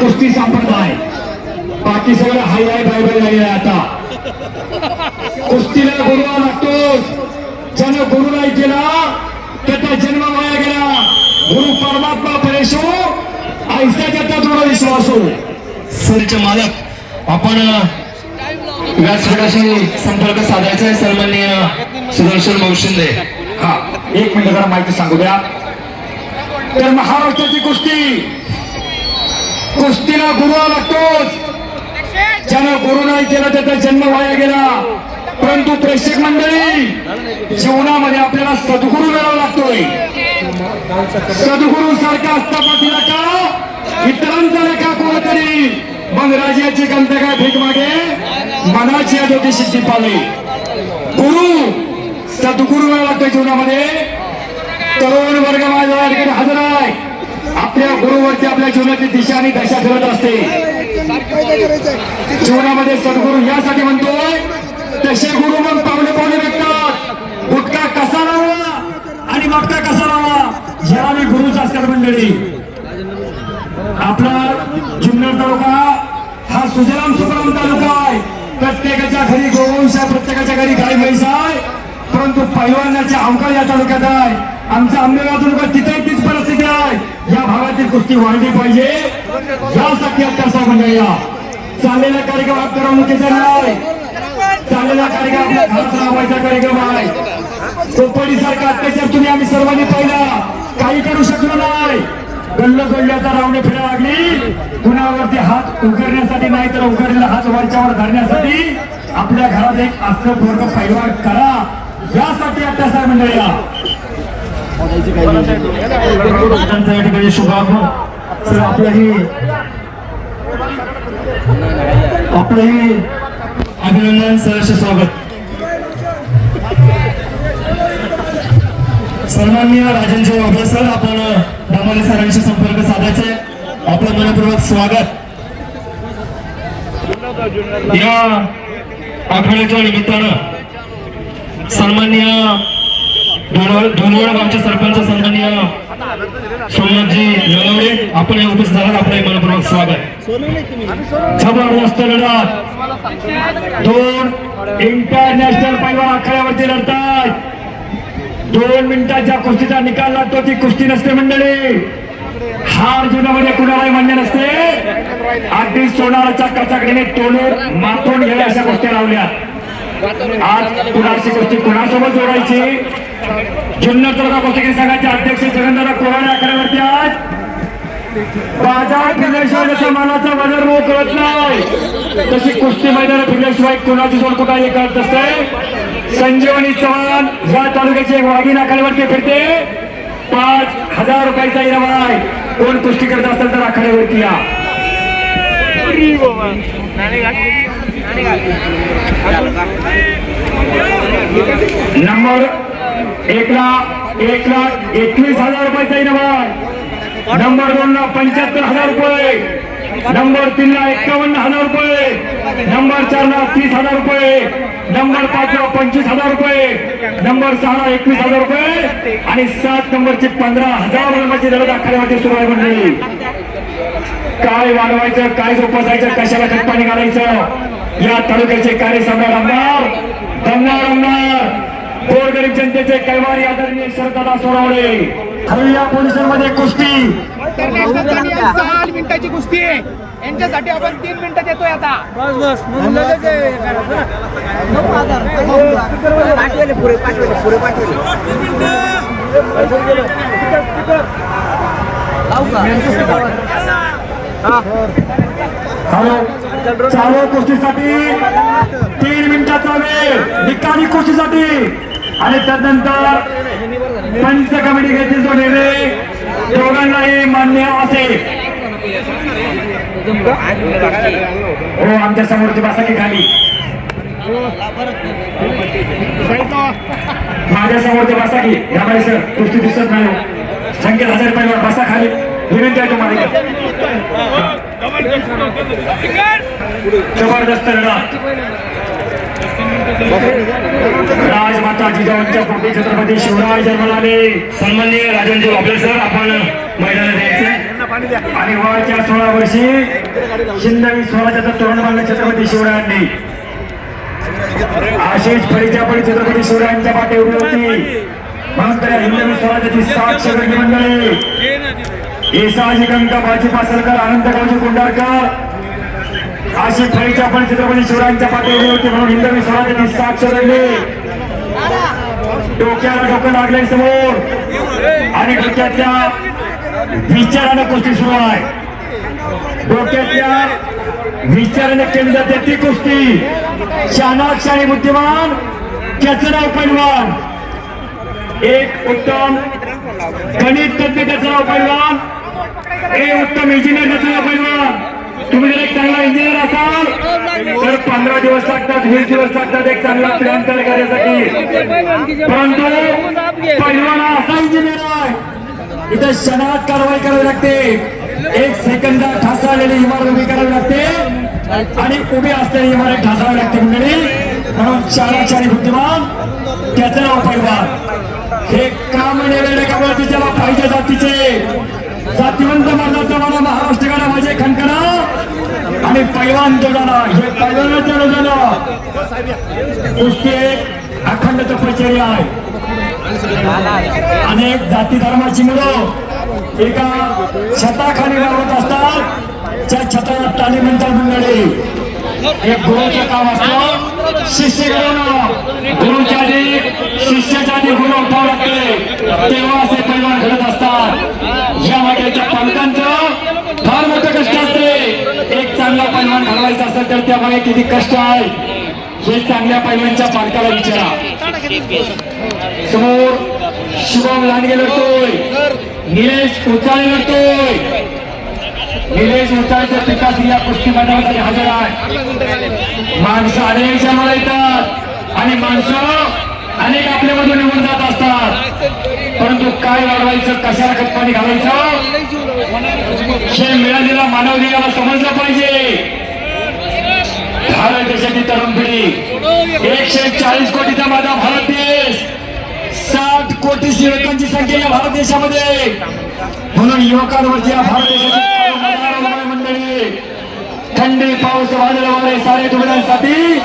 कुस्ती संप्रदाय बाकी सगळं हाय हाय बाय बाय झालेलं आहे आता. कुस्तीला गुरुवा लागतोच. ज्यानं गुरु नाही केला त्याचा जन्म वाया गेला. गुरु परमात्मा परेशो ऐसा त्याचा विश्वास हो सरचे मालक आपण व्यासपीठाशी संपर्क साधायचा आहे सन्माननीय सुदर्शन मौशिंदे हा एक मिनिट जरा माहिती सांगू द्या. तर महाराष्ट्राची कुस्ती. कुस्तीला गुरुवा लागतोच. ज्यानं गुरु नाही केला त्याचा जन्म वाया गेला. परंतु प्रेक्षक मंडळी जीवनामध्ये आपल्याला सद्गुरू मिळावा लागतोय. सद्गुरू सारखा असता पाठीला का? इतरांचा लेखा कोणतरी? मग राजाची गंत काय भीक मागे? मनाची या सिद्धी पावली गुरु सद्गुरू मिळावा लागतोय जीवनामध्ये. तरुण वर्ग माझ्या ठिकाणी हजर आहे. आपल्या गुरुवरती आपल्या जीवनाची दिशा आणि दशा ठरत असते. जीवनामध्ये सद्गुरू यासाठी म्हणतोय तसे गुरु मग पावले पावले भेटतात. गुटखा कसा लावा आणि मटका कसा लावा ह्या मी गुरुच असतात मंडळी. आपला जुन्नर तालुका हा सुजराम सुखराम तालुका आहे. प्रत्येकाच्या घरी गोवंश आहे प्रत्येकाच्या घरी गाय म्हैस आहे. परंतु पैलवानाचे अवकाळ या तालुक्यात आहे. आमचा आंबेगाव तालुका तिथे तीच या भागातील कुस्ती वाढली पाहिजे. यासाठी अत्याचार मंडळी या. चाललेला कार्यक्रम हा करमणुकीचा नाही चाललेला कार्यक्रम आपल्या घरात राहायचा कार्यक्रम आहे. कोपडी सारखा अत्याचार तुम्ही आम्ही सर्वांनी पाहिला. काही करू शकलो नाही. गल्ल गल्ल्याचा रावणे फिरा लागली. कुणावरती हात उघडण्यासाठी नाही तर उघडलेला हात वरच्यावर धरण्यासाठी आपल्या घरात एक असलं पूर्ण पैलवान करा. यासाठी अत्याचार मंडळीला त्यांचा या ठिकाणी शुभागमन तर आपलंही आपलंही अभिनंदन सहर्ष स्वागत. सन्मान्य राजनजी वाघे सर आपण दामाने सरांशी संपर्क साधायचे. आपलं मनपूर्वक स्वागत. या आठवड्याच्या निमित्तानं सन्मान्य धोनवड गावचे सरपंच सन्माननीय सोमनाथजी नलवडे आपण या उपस्थित झालात आपलं मनपूर्वक स्वागत जबरदस्त लढत. दोन इंटरनॅशनल पैलवान आखाड्यावरती लढतात. दोन मिनिटाच्या कुस्तीचा निकाल लागतो. ती कुस्ती नसते मंडळी. हार जीवनामध्ये कुणालाही मान्य नसते. अगदी सोनाराच्या कचाकडीने तोलून मातून गेल्या अशा गोष्टी लावल्या आज कुणाची गोष्टी कुणासोबत जोडायची? जुन्नर तालुका पत्रकार संघाचे अध्यक्ष जगनदादा कोराडे आखाड्यावरती आज बाजार फिरल्याशिवाय जसा मानाचा बाजार मोह कळत नाही तशी कुस्ती मैदान फिरल्याशिवाय कोणाची सोड कुठं हे कळत असते संजीवनी चव्हाण या तालुक्याची एक आखाड्यावरती फिरते. पाच हजार रुपयाचा इनाम आहे. कोण कुस्ती करत असेल तर आखाड्यावरती या. नंबर एक लाख एक लाख एकवीस हजार रुपयाचा इनाम नंबर दोन ला पंच्याहत्तर हजार रुपये. नंबर तीन ला एक्कावन्न हजार रुपये. नंबर चार ला तीस हजार रुपये. नंबर पाच ला पंचवीस हजार रुपये. नंबर सहा ला एकवीस हजार रुपये. आणि सात नंबरची पंधरा हजार रुपयाची लढत आखाड्यामध्ये सुरू आहे मंडळी. काय वाढवायचं काय जोपासायचं कशाला खत घालायचं? या तालुक्याचे कार्यसम्राट आमदार आमदार गोरगरीब जनतेचे कैवारी आदरणीय शरदादा सोनवणे हल्ल्या पोलिसांमध्ये कुस्ती. मिनिटाची कुस्ती आहे यांच्यासाठी आपण तीन मिनिटं देतोय आता. हॅलो. चालू कुस्तीसाठी तीन मिनिटाचा वेळ. निकाली कुस्तीसाठी. आणि त्यानंतर पंच कमिटी घेतील तो निर्णय दोघांनाही मान्य असेल हो आमच्या समोरची बासाकी खाली. माझ्या समोरची बासाकी. यामुळे सर कुस्ती दिसत नाही हो. संकेत हजार रुपये बसा खाली. विनंती आहे तुम्हाला जबरदस्त लढा. राजमाता जिजाऊंच्या पोटी छत्रपती शिवराय जन्माला आले सन्माननीय राजेंद्र वाघे सर आपण मैदानात यायचे. आणि वयाच्या सोळा वर्षी शिंदवी स्वराज्याचा तोरण बांधलं छत्रपती शिवरायांनी. आशिष फळीच्या पडी छत्रपती शिवरायांच्या पाठी उभी होती. म्हणून तर हिंदवी स्वराज्याची सात शेवटी मंडळी. येसाजी गंगा बाजी पासलकर आनंद गावजी कुंडारकर. अशी खरीच्या पण छत्रपती शिवरायांच्या पाठी होती म्हणून हिंदवी स्वराज्याची सात शेवटी डोक्याला डोकं लागले समोर. आणि डोक्यातल्या विचारानं कुस्ती सुरू आहे. डोक्यातल्या विचारानं केली जाते ती कुस्ती. शानाक्ष आणि बुद्धिमान त्याचं नाव पैलवान. एक उत्तम गणित तज्ञ त्याचं नाव पैलवान. एक उत्तम इंजिनियर त्याचं नाव पैलवान. तुम्ही जर एक चांगला इंजिनियर असाल तर पंधरा दिवस लागतात वीस दिवस लागतात एक चांगला प्लॅन तयार करण्यासाठी परंतु पैलवान असा इंजिनियर आहे. इथे क्षणात कारवाई करावी लागते. एक सेकंदात ठासाळलेली इमारत उभी करावी लागते. आणि उभी असलेली इमारत ठासावी लागते मंडळी. म्हणून चारा चारी बुद्धिमान त्याचं नाव पैलवान हे काम नेलेले कमळाचे ज्याला पाहिजे जातीचे. जातीवंत मर्दाचा मला महाराष्ट्र गाडा माझे खणकरा आणि पैलवान जोडाला हे पैलवानाच्या रोजाला कुस्ती एक अखंड तपश्चर्या आहे. अनेक जाती धर्माची मुलं एका छताखाली वावरत असतात. त्या छताला ताली म्हणतात मंडळी. हे गुरुचं काम असतं. शिष्य घडवणं गुरुच्या आधी शिष्याच्या आधी गुरु उठावं लागते. तेव्हा असे पैलवान घडत असतात. या वाट्याच्या पालकांचं फार मोठं कष्ट असते. तर त्यामागे किती कष्ट आहे. हे चांगल्या पैलवानच्या पालकाला विचारा. समोर शुभम लांडगे लढतोय. निलेश उचाळे लढतोय. निलेश उचाळच्या पिकास या कुस्ती मैदानासाठी हजर आहे. माणसं अनेकच्या मला येतात. आणि माणसं अनेक आपल्यामधून निघून जात असतात. परंतु काय वाढवायचं कशाला कप्पाने घालायचं? हे मिळालेला मानव देवाला समजलं पाहिजे. देशाची तरुण पिढी एकशे चाळीस कोटीचा माझा भारत देश. साठ कोटी युवकांची संख्या या भारत देशामध्ये. म्हणून युवकांवरती या भारत देशाची मंडळी थंडी पाऊस वादळ वारे सारे दुबळ्यांसाठी